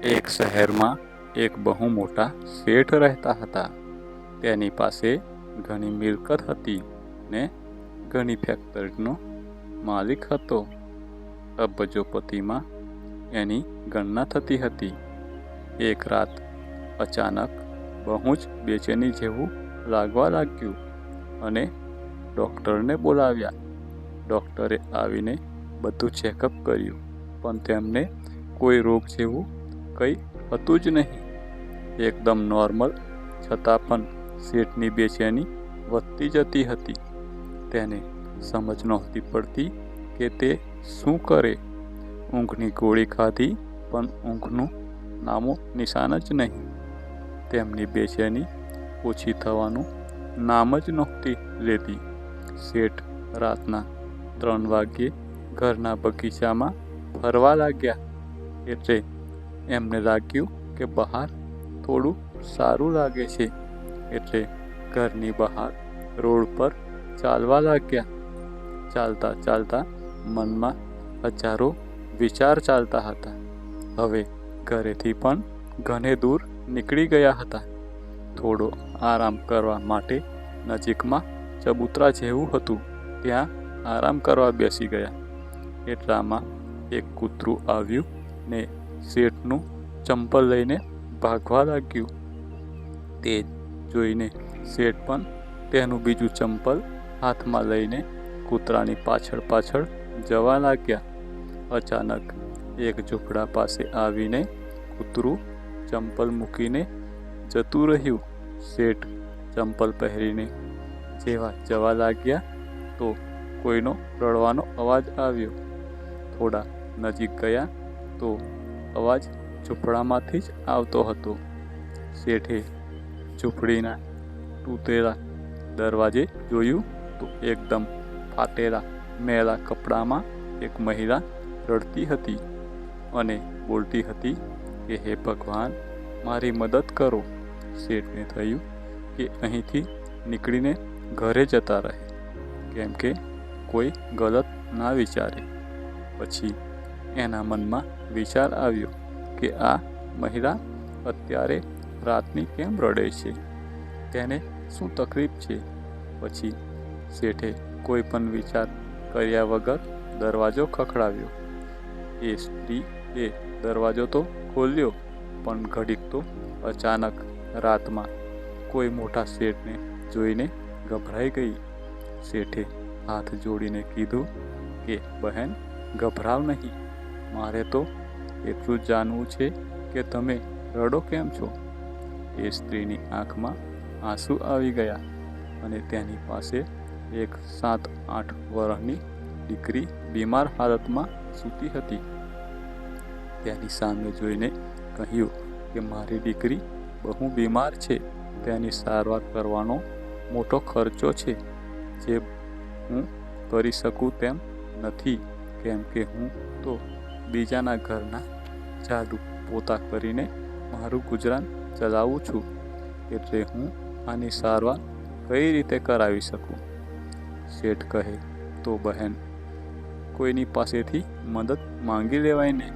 એક શહેરમાં એક બહુ મોટા શેઠ રહેતા હતા. તેની પાસે ઘણી મિલકત હતી ને ઘણી ફેક્ટરીનો માલિક હતો. અબજોપતિમાં એની ગણના થતી હતી. એક રાત અચાનક બહુ જ બેચેની જેવું લાગવા લાગ્યું અને ડૉક્ટરને બોલાવ્યા. ડૉક્ટરે આવીને બધું ચેકઅપ કર્યું, પણ તેમને કોઈ રોગ જેવું કંઈ હતું જ નહીં. એકદમ નોર્મલ, છતાં પણ શેઠની બેચેની વધતી જતી હતી. તેને સમજ નહોતી પડતી કે તે શું કરે. ઊંઘની ગોળી ખાધી, પણ ઊંઘનું નામો નિશાન જ નહીં. તેમની બેચેની ઓછી થવાનું નામ જ નહોતી લેતી. શેઠ રાતના ત્રણ વાગ્યે ઘરના બગીચામાં ફરવા લાગ્યા. એટલે એમને લાગ્યું કે બહાર થોડું સારું લાગે છે. એટલે ઘરની બહાર રોડ પર ચાલવા લાગ્યા. ચાલતા ચાલતા મનમાં હજારો વિચાર ચાલતા હતા. હવે ઘરેથી પણ ઘણે દૂર નીકળી ગયા હતા. થોડો આરામ કરવા માટે નજીકમાં ચબૂતરા જેવું હતું. ત્યાં આરામ કરવા બેસી ગયા. એટલામાં એક કૂતરું આવ્યું ને શેઠનું ચંપલ લઈને ભાગવા લાગ્યું. તે જોઈને શેઠ પણ તેનું બીજું ચંપલ હાથમાં લઈને કૂતરાની પાછળ પાછળ જવા લાગ્યા. અચાનક એક ઝૂંપડા પાસે આવીને કૂતરું ચંપલ મૂકીને જતું રહ્યું. શેઠ ચંપલ પહેરીને જેવા જવા લાગ્યા તો કોઈનો રડવાનો અવાજ આવ્યો. થોડા નજીક ગયા તો અવાજ ઝૂંપડામાંથી જ આવતો હતો. શેઠે ઝૂંપડીના તૂટેલા દરવાજે જોયું તો એકદમ ફાટેલા મેલા કપડામાં એક મહિલા રડતી હતી અને બોલતી હતી કે, હે ભગવાન, મારી મદદ કરો. શેઠને થયું કે અહીંથી નીકળીને ઘરે જતા રહે, કેમ કે કોઈ ગલત ના વિચારે. પછી એના મનમાં વિચાર આવ્યો કે આ મહિલા અત્યારે રાતની કેમ રડે છે? તેને શું તકલીફ છે? પછી શેઠે કોઈ પણ વિચાર કર્યા વગર દરવાજો ખખડાવ્યો. એ સ્ત્રી એ દરવાજો તો ખોલ્યો, પણ ઘડીક તો અચાનક રાતમાં કોઈ મોટા શેઠને જોઈને ગભરાઈ ગઈ. શેઠે હાથ જોડીને કીધું કે, બહેન, ગભરાવ નહીં. મારે તો એટલું જાણવું છે કે તમે રડો કેમ છો? એ સ્ત્રીની આંખમાં આંસુ આવી ગયા અને તેની પાસે એક સાત આઠ વર્ષની દીકરી બીમાર હાલતમાં સૂતી હતી. તેની સામે જોઈને કહ્યું કે મારી દીકરી બહુ બીમાર છે. તેની સારવાર કરવાનો મોટો ખર્ચો છે. જે હું કરી શકું તેમ નથી. કેમ કે હું તો બીજાના ઘરના ઝાડુ પોતા કરીને મારું ગુજરાન ચલાવું છું એટલે હું આની સારવાર કઈ રીતે કરાવી શકું? શેઠ કહે, તો બહેન, કોઈની પાસેથી મદદ માંગી લેવાય ને?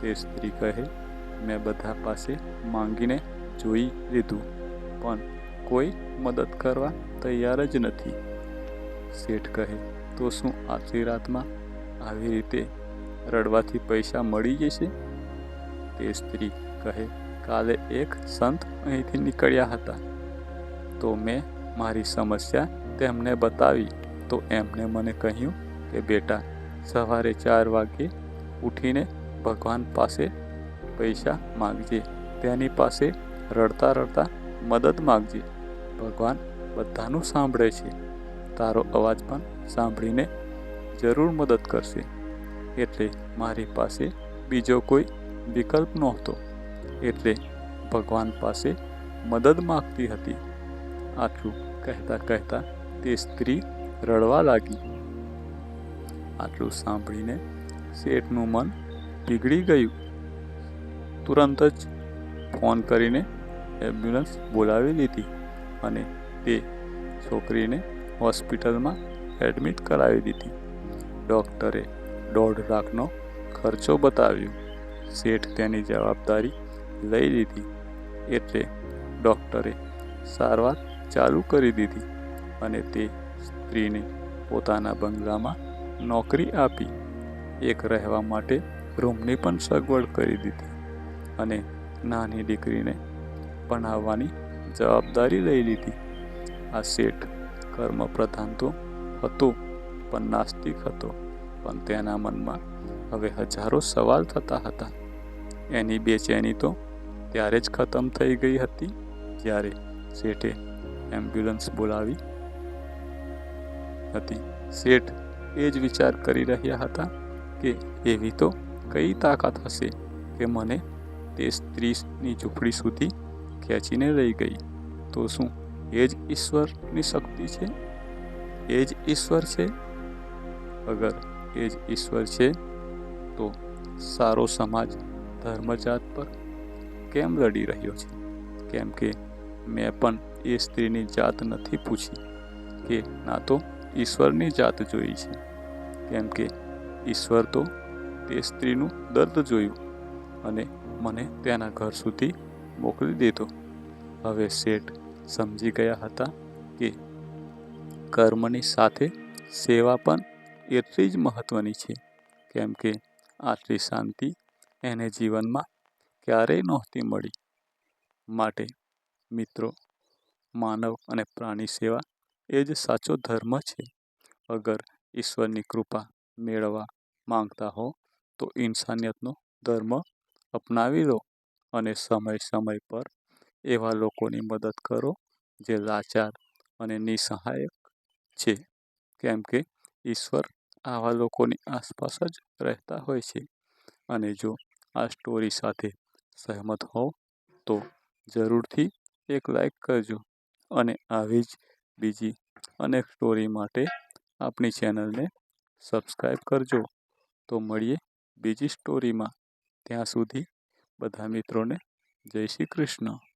તે સ્ત્રી કહે, મેં બધા પાસે માંગીને જોઈ લીધું, પણ કોઈ મદદ કરવા તૈયાર જ નથી. શેઠ કહે, તો શું આખી રાતમાં આવી રીતે રડવાથી પૈસા મળી જશે? તે સ્ત્રી કહે, કાલે એક સંત અહીંથી નીકળ્યા હતા. તો મેં મારી સમસ્યા તેમને બતાવી. તો એમણે મને કહ્યું કે, બેટા, સવારે ચાર વાગ્યે ઉઠીને ભગવાન પાસે પૈસા માગજે. તેની પાસે રડતા રડતા મદદ માગજે. ભગવાન બધાનું સાંભળે છે. તારો અવાજ પણ સાંભળીને જરૂર મદદ કરશે. એટલે મારી પાસે બીજો કોઈ વિકલ્પ નહોતો. એટલે ભગવાન પાસે મદદ માગતી હતી. આટલું કહેતા કહેતા તે સ્ત્રી રડવા લાગી. આટલું સાંભળીને શેઠનું મન પીગળી ગયું. તુરંત જ ફોન કરીને એમ્બ્યુલન્સ બોલાવી લીધી અને તે છોકરીને હોસ્પિટલમાં એડમિટ કરાવી દીધી. ડૉક્ટરે દોઢ લાખનો ખર્ચો બતાવ્યો. શેઠ તેની જવાબદારી લઈ લીધી એટલે ડૉક્ટરે સારવાર ચાલુ કરી દીધી અને તે સ્ત્રીને પોતાના બંગલામાં નોકરી આપી. એક રહેવા માટે રૂમની પણ સગવડ કરી દીધી અને નાની દીકરીને ભણાવવાની જવાબદારી લઈ લીધી. આ શેઠ કર્મ પ્રધાન તો હતો, પણ નાસ્તિક હતો. પણ તેના મનમાં હવે હજારો સવાલ થતા હતા. એની બેચેની તો ત્યારે જ ખતમ થઈ ગઈ હતી, જ્યારે શેઠે એમ્બ્યુલન્સ બોલાવી હતી. શેઠ એ જ વિચાર કરી રહ્યા હતા કે એવી તો કઈ તાકાત હશે કે મને તે સ્ત્રીની ઝૂંપડી સુધી ખેંચીને લઈ ગઈ. તો શું એ જ ઈશ્વરની શક્તિ છે? એ જ ઈશ્વર છે? અગર એ જ ઈશ્વર છે? તો સારો સમાજ ધર્મજાત પર કેમ લડી રહ્યો છે? કેમ કે મેં પણ એ સ્ત્રીની જાત નથી પૂછી કે ના તો ઈશ્વરની જાત જોઈ છે. કેમ કે ઈશ્વર તો તે સ્ત્રીનું દર્દ જોયું અને મને તેના ઘર સુધી મોકલી દીધો. હવે શેઠ સમજી ગયા હતા કે કર્મની સાથે સેવા પણ એટલી જ મહત્ત્વની છે. કેમ કે આટલી શાંતિ એને જીવનમાં ક્યારેય નહોતી મળી. માટે મિત્રો, માનવ અને પ્રાણી સેવા એ જ સાચો ધર્મ છે. અગર ઈશ્વરની કૃપા મેળવવા માંગતા હો, તો ઇન્સાનિયતનો ધર્મ અપનાવી લો અને સમય સમય પર એવા લોકોની મદદ કરો જે લાચાર અને નિસહાયક છે. કેમ કે ઈશ્વર આવા લોકોની આસપાસ જ રહેતા હોય છે. અને જો આ સ્ટોરી સાથે સહમત હોવ, તો જરૂરથી એક લાઈક કરજો. અને આવી જ બીજી અનેક સ્ટોરી માટે આપણી ચેનલને સબસ્ક્રાઈબ કરજો. તો મળીએ બીજી સ્ટોરીમાં ત્યાં સુધી બધા મિત્રોને જય શ્રી કૃષ્ણ.